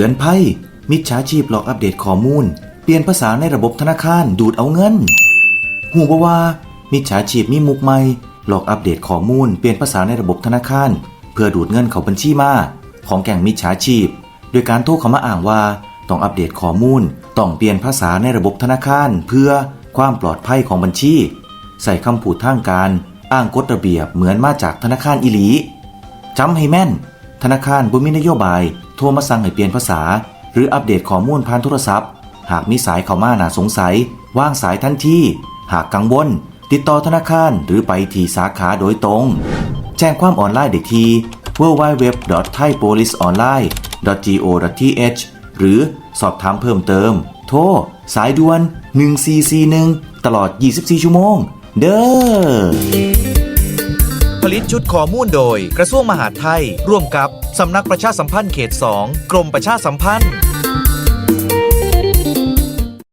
ตือนภัย มิจฉาชีพหลอกอัปเดตข้อมูล เปลี่ยนภาษาในระบบธนาคารดูดเอาเงินหูบว่า มิจฉาชีพมีมุกใหม่ หลอกอัปเดตข้อมูล เปลี่ยนภาษาในระบบธนาคาร เพื่อดูดเงินเข้าบัญชีมา ของแก่งมิจฉาชีพ โดยการโทรเข้ามาอ้างว่า ต้องอัปเดตข้อมูล ต้องเปลี่ยนภาษาในระบบธนาคาร เพื่อความปลอดภัยของบัญชี ใส่คำพูดทางการ อ้างกฎระเบียบเหมือนมาจากธนาคารอิหลีจำให้แม่น ธนาคารบ่มีนโยบาย โทรมาสั่งให้เปลี่ยนภาษา หรืออัปเดตข้อมูลผ่านโทรศัพท์ หากมีสายเข้ามาน่าสงสัย ว่างสายทันทีหากกังวล ติดต่อธนาคารหรือไปที่สาขาโดยตรง แจ้งความออนไลน์ได้ที่ www.thaipoliceonline.go.th หรือสอบถามเพิ่มเติม โทร สายด่วน 1441 ตลอด 24 ชั่วโมง เด้อ ลิตชุดข้อมูลโดย กระทรวงมหาดไทย ร่วมกับ สำนักประชาสัมพันธ์เขต 2 กรมประชาสัมพันธ์